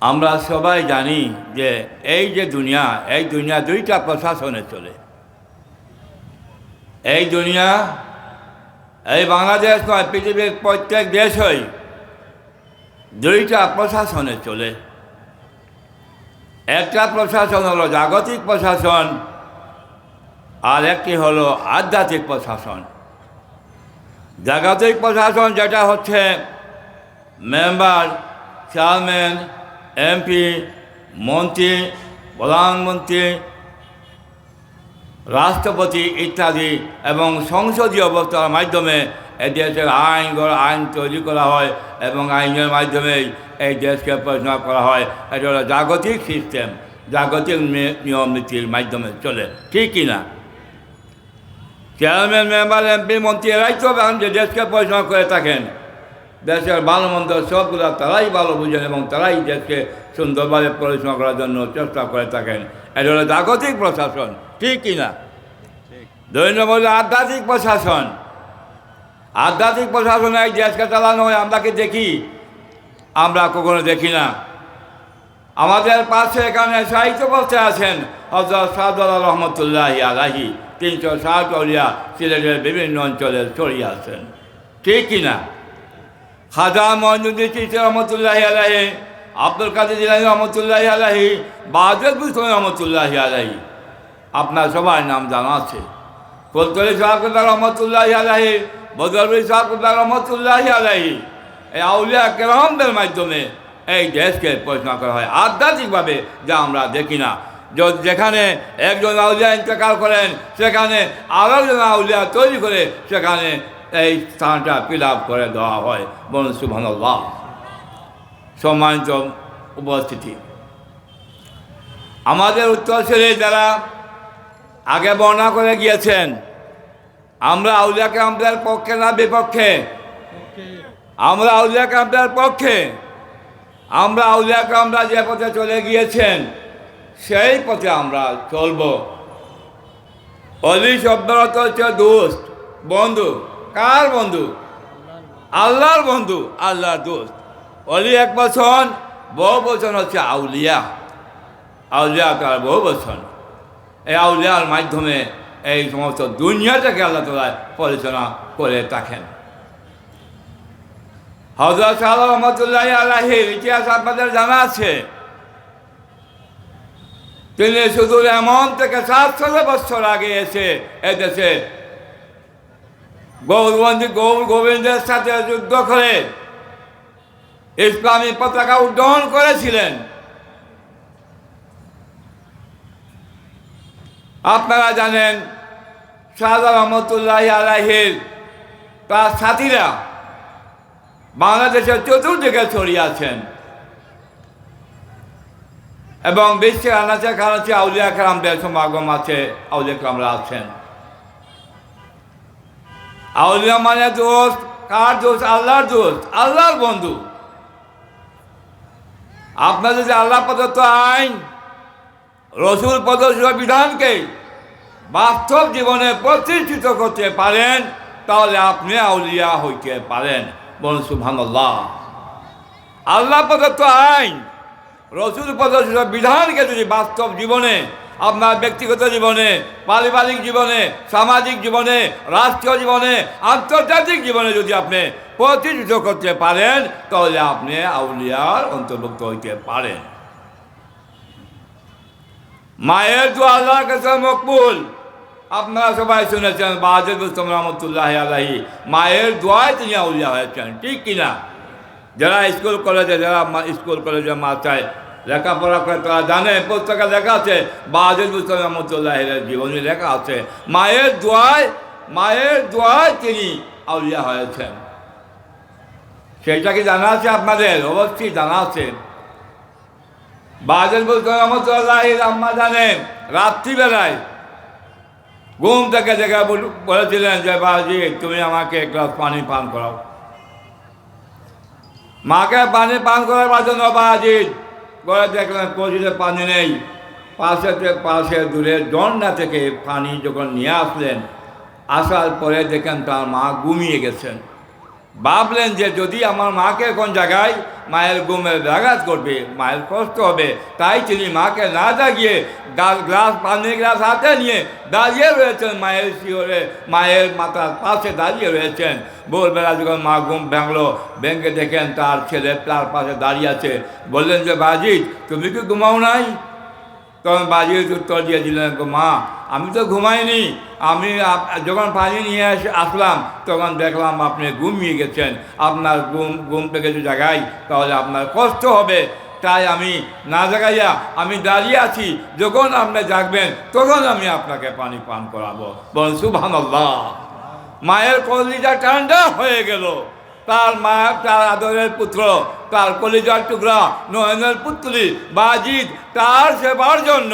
আমরা সবাই জানি যে এই যে দুনিয়া, এই দুনিয়া দুইটা প্রশাসনে চলে। এই দুনিয়া, এই বাংলাদেশ নয়, পৃথিবীর প্রত্যেক দেশই দুইটা প্রশাসনে চলে। একটা প্রশাসন হলো জাগতিক প্রশাসন, আর একটি হলো আধ্যাত্মিক প্রশাসন। জাগতিক প্রশাসন যেটা হচ্ছে মেম্বার, চেয়ারম্যান এমপি, মন্ত্রী, প্রধানমন্ত্রী, রাষ্ট্রপতি ইত্যাদি এবং সংসদীয় অবস্থার মাধ্যমে এই দেশের আইন আইন তৈরি করা হয় এবং আইনের মাধ্যমেই এই দেশকে পরিচালনা করা হয়। এটা হলো জাগতিক সিস্টেম জাগতিক নিয়ম নীতির মাধ্যমে চলে। ঠিক কিনা চেয়ারম্যান মেম্বার এমপি মন্ত্রী এরাই তো যে দেশকে পরিচালনা করে থাকেন দেশের ভালো মন্দ সবগুলো তারাই ভালো বুঝেন এবং তারাই দেশকে সুন্দরভাবে পরিচালনা করার জন্য চেষ্টা করে থাকেন। এটা হলো জাগতিক প্রশাসন, ঠিক কিনা দৈন্য বলে আধ্যাত্মিক প্রশাসন। আধ্যাত্মিক প্রশাসন এই দেশকে চালানো হয়, আমরা কি দেখি? আমরা কখনো দেখি না। আমাদের পাশে এখানে সাহিত্য বসে আছেন হজরত সাদুল্লাহ রহমতুল্লাহ আলাহি তিনশো অলিয়া সিলেটের বিভিন্ন অঞ্চলে ছড়িয়ে আছেন। ঠিক কিনা খাজা মহিনুদ্দিন চিস্তি রহমতুল্লাহ আলাহি আব্দুল কাদের জিলানি রহমতুল্লাহ আলাহি বাজুল বুসলাম রহমতুল্লাহ আলাহি আপনার সবার নাম জানা আছে। কলতলি সাহাকুল্লাহ রহমতুল্লাহ আলাহি বদরবী সাহাকুল্লাহ রহমতুল্লাহ আলাহি এই আউলিয়া কেরামদের মাধ্যমে এই দেশকে পরিচালনা করা হয় আধ্যাত্মিকভাবে, যা আমরা দেখি না। যেখানে একজন আউলিয়া ইন্তেকাল করেন, সেখানে আরও একজন আউলিয়া তৈরি করে, সেখানে এই স্থানটা ফিল করে দেওয়া হয়। বলুন, সুবহানাল্লাহ। সম্মানিত উপস্থিতি। আমাদের উত্তরসূরি যারা আগে বর্ণনা করে গিয়েছেন, আমরা আউলিয়াকে আমাদের পক্ষে না বিপক্ষে? আমরা আউলিয়াকে আমাদের পক্ষে। আমরা আউলিয়াকে আমরা যে পথে চলে গিয়েছেন, সেই পথে আমরা চলব। অলি শব্দের অর্থ হচ্ছে দোস্ত, বন্ধু। কার বন্ধু? আল্লাহর বন্ধু, আল্লাহর দোস্ত। অলি এক বছর বহু বছর হচ্ছে আউলিয়া। আউলিয়া তার বহু বছর এই আউলিয়ার মাধ্যমে এই সমস্ত দুনিয়াটাকে আল্লাহ তালা পরিচালনা করে থাকেন। হজরত শাহ রহমতুল্লাহ আলাহির ইতিহাস আপনাদের জানা আছে। তিনি শুধু এমন থেকে সাতশো বছর আগে এসে এদেশে গৌরবন্দী গৌর গোবিন্দের সাথে যুদ্ধ করে ইসলামী পতাকা উড্ডয়ন করেছিলেন। আপনারা জানেন শাহজাহ রহমতুল্লাহ আলাহির তার সাথীরা বাংলাদেশের চতুর্দিকে ছড়িয়ে আছেন এবং বিশ্বের আনাচে খানাচে আউলিয়া কালামদের সমাগম আছে আউলিয়া কালামরা আছেন। আউলিয়া মানে দোস্ত কার দোষ? আল্লাহর দোস্ত আল্লাহর বন্ধু। আপনার যদি আল্লাহ প্রদত্ত আইন, রসুল প্রদর্শিত বিধানকে বাস্তব জীবনে প্রতিষ্ঠিত করতে পারেন, তাহলে আপনি আউলিয়া হইতে পারেন। বলুন, সুবহানাল্লাহ। আল্লাহ প্রদত্ত আইন, রসুল প্রদর্শিত বিধানকে যদি বাস্তব জীবনে আপনার ব্যক্তিগত জীবনে, পারিবারিক জীবনে, সামাজিক জীবনে, রাষ্ট্রীয় জীবনে, আন্তর্জাতিক জীবনে যদি আপনি প্রতিষ্ঠিত করতে পারেন, তাহলে আপনি আউলিয়ার অন্তর্ভুক্ত হইতে পারেন। মায়ের দু আল্লাহর কাছে মকবুল। আপনারা সবাই শুনেছেন মুস্তম রহমতুল্লাহ মায়ের দোয়ায় তিনি আউলিয়া হয়েছেন, ঠিক কিনা? যারা স্কুল কলেজে, যারা স্কুল কলেজে মাথায় লেখাপড়া করে তারা জানে, পুস্তকে লেখা আছে বাজেদ মুস্তম রহমতুল্লাহ জীবনী লেখা আছে। মায়ের দোয়ায় মায়ের দোয়ায় তিনি আউলিয়া হয়েছেন। সেইটা কি জানা আছে আপনাদের? অবশ্যই জানা আছে। বাজেল বলতে রহমতুল্লাহ আম্মা জানেন রাত্রিবেলায় ঘুম থেকে দেখে বল- বলেছিলেন যে বাজি তুমি আমাকে এক গ্লাস পানি পান করাও। মাকে পানি পান করার জন্য বাজি করে দেখলাম কচিতে পানি নেই। পাশে পাশে দূরে জন্না থেকে পানি যখন নিয়ে আসলেন, আসার পরে দেখেন তার মা ঘুমিয়ে গেছেন। ভাবলেন যে যদি আমার মাকে কোন জায়গায় মায়ের ঘুমের ব্যাঘাত করবে মায়ের কষ্ট হবে, তাই তিনি মাকে না জাগিয়ে গা- গ্লাস পানির গ্লাস হাতে নিয়ে দাঁড়িয়ে রয়েছেন, মায়ের শিওরে মায়ের মাথার পাশে দাঁড়িয়ে রয়েছেন। ভোরবেলা যখন মা ঘুম ভাঙলো, ভেঙে দেখেন তার ছেলে তার পাশে দাঁড়িয়ে আছে। বললেন যে বাজিদ তুমি কি ঘুমাও নাই? তখন বাজির উত্তর দিয়ে দিলেন মা, আমি তো ঘুমাইনি। আমি যখন পানি নিয়ে আসলাম, তখন দেখলাম আপনি ঘুমিয়ে গেছেন। আপনার ঘুম ঘুম থেকে যদি জাগাই, তাহলে আপনার কষ্ট হবে। তাই আমি না জাগাইয়া আমি দাঁড়িয়ে আছি, যখন আপনি জাগবেন, তখন আমি আপনাকে পানি পান করাবো। বলুন সুভান মায়ের কলিজা ঠান্ডা হয়ে গেল। তার মা, তার আদরের পুত্র, তার কলিজার টুকরা, নয়নের পুত্রী বাজিদ তার সেবার জন্য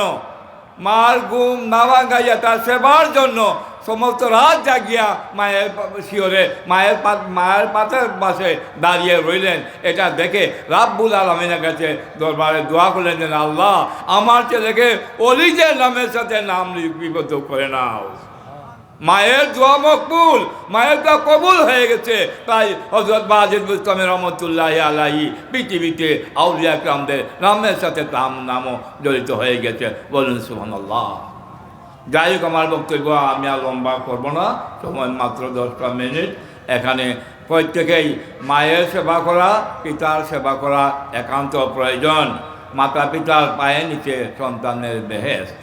মার গুম না ভাঙাইয়া তার সেবার জন্য সমস্ত রাত জাগিয়া মায়ের শিওরে মায়ের পা- মায়ের পাতের পাশে দাঁড়িয়ে রইলেন। এটা দেখে রাব্বুল আলমিনের কাছে দরবারে দোয়া করলেন যে, আল্লাহ, আমার ছেলেকে অলিজের নামের সাথে নাম লিপিবদ্ধ করে নাও। মায়ের দোয়া মকবুল, মায়ের দোয়া কবুল হয়ে গেছে। তাই হজরত বাজিদ ইসলামের রহমতুল্লাহ আলাহি পৃথিবীতে আউলিয়া কামদের নামের সাথে তাম নামও জড়িত হয়ে গেছে। বলুন, সুবহানাল্লাহ। যাই হোক, আমার বক্তব্য আমি আর লম্বা করব না। সময় মাত্র দশটা মিনিট। এখানে প্রত্যেকেই মায়ের সেবা করা, পিতার সেবা করা একান্ত প্রয়োজন। মাতা পিতার পায়ে নিচে সন্তানের বেহেস্ত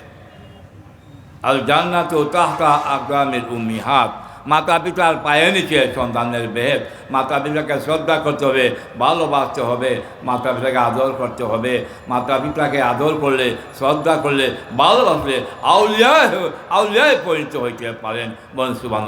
আল জান্নাত তাহতা আগ্রামের উম্মিহাত। মাতা পিতার পায়ে নিচে সন্তানের বেহেদ মাতা পিতাকে শ্রদ্ধা করতে হবে, ভালোবাসতে হবে মাতা পিতাকে আদর করতে হবে। মাতা পিতাকে আদর করলে, শ্রদ্ধা করলে, ভালোবাসলে আউলিয়ায় আউলিয়ায় পরিণত হইতে পারেন। বনসুবান